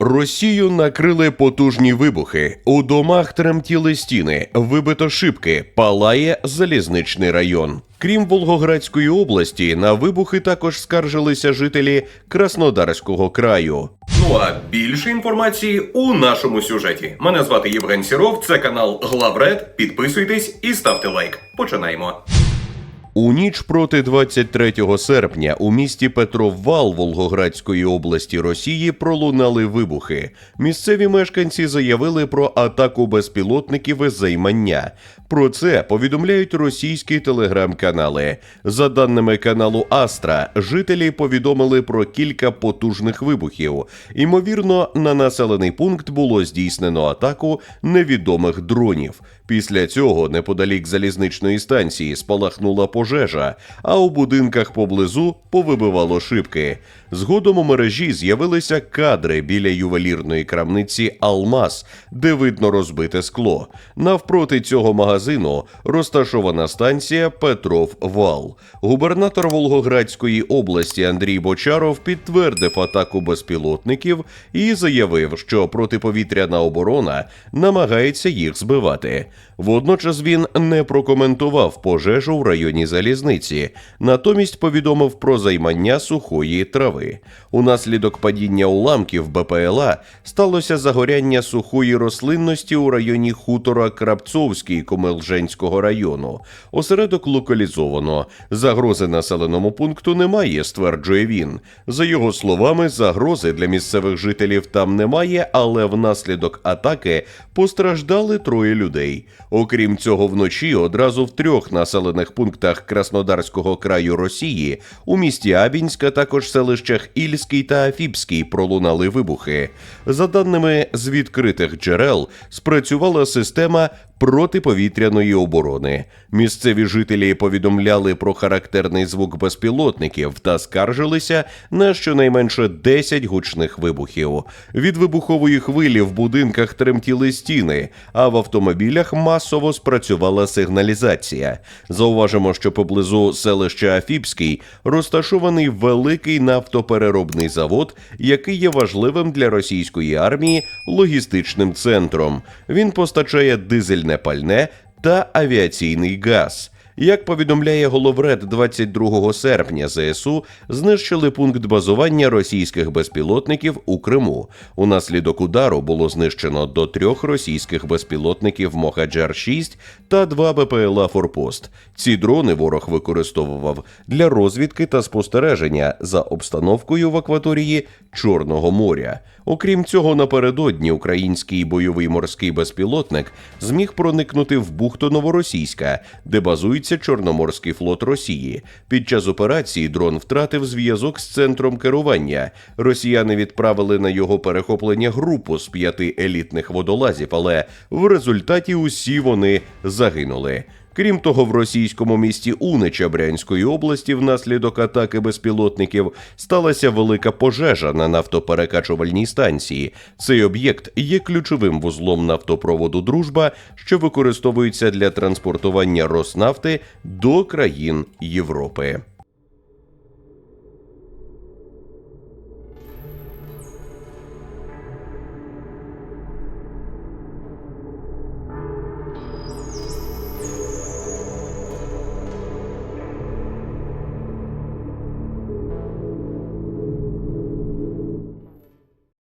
Росію накрили потужні вибухи. У домах тремтіли стіни, вибито шибки, палає залізничний район. Крім Волгоградської області, на вибухи також скаржилися жителі Краснодарського краю. Ну а більше інформації у нашому сюжеті. Мене звати Євген Сіров, це канал Главред. Підписуйтесь і ставте лайк. Починаємо. У ніч проти 23 серпня у місті Петроввал Волгоградської області Росії пролунали вибухи. Місцеві мешканці заявили про атаку безпілотників із займання. Про це повідомляють російські телеграм-канали. За даними каналу Астра, жителі повідомили про кілька потужних вибухів. Імовірно, на населений пункт було здійснено атаку невідомих дронів. Після цього неподалік залізничної станції спалахнула пожежа, а у будинках поблизу повибивало шибки. Згодом у мережі з'явилися кадри біля ювелірної крамниці Алмаз, де видно розбите скло. Навпроти цього магазину розташована станція Петров Вал. Губернатор Волгоградської області Андрій Бочаров підтвердив атаку безпілотників і заявив, що протиповітряна оборона намагається їх збивати. Водночас він не прокоментував пожежу в районі залізниці, натомість повідомив про займання сухої трави. Унаслідок падіння уламків БПЛА сталося загоряння сухої рослинності у районі хутора Крапцовський Комелженського району. Осередок локалізовано. Загрози населеному пункту немає, стверджує він. За його словами, загрози для місцевих жителів там немає, але внаслідок атаки постраждали троє людей. Окрім цього, вночі одразу в трьох населених пунктах Краснодарського краю Росії у місті Абінськ, а також селищах Ільський та Афіпський пролунали вибухи. За даними з відкритих джерел, спрацювала система протиповітряної оборони. Місцеві жителі повідомляли про характерний звук безпілотників та скаржилися на щонайменше 10 гучних вибухів. Від вибухової хвилі в будинках тремтіли стіни, а в автомобілях масово спрацювала сигналізація. Зауважимо, що поблизу селища Афіпський розташований великий нафтопереробний завод, який є важливим для російської армії логістичним центром. Він постачає дизельне пальне та авіаційний газ. Як повідомляє головред 22 серпня ЗСУ, знищили пункт базування російських безпілотників у Криму. Унаслідок удару було знищено до трьох російських безпілотників Мохаджар 6 та два БПЛА Форпост. Ці дрони ворог використовував для розвідки та спостереження за обстановкою в акваторії Чорного моря. Окрім цього, напередодні український бойовий морський безпілотник зміг проникнути в бухту Новоросійська, де базується Чорноморський флот Росії. Під час операції дрон втратив зв'язок з центром керування. Росіяни відправили на його перехоплення групу з п'яти елітних водолазів, але в результаті усі вони загинули. Крім того, в російському місті Унича Брянської області внаслідок атаки безпілотників сталася велика пожежа на нафтоперекачувальній станції. Цей об'єкт є ключовим вузлом нафтопроводу Дружба, що використовується для транспортування Роснафти до країн Європи.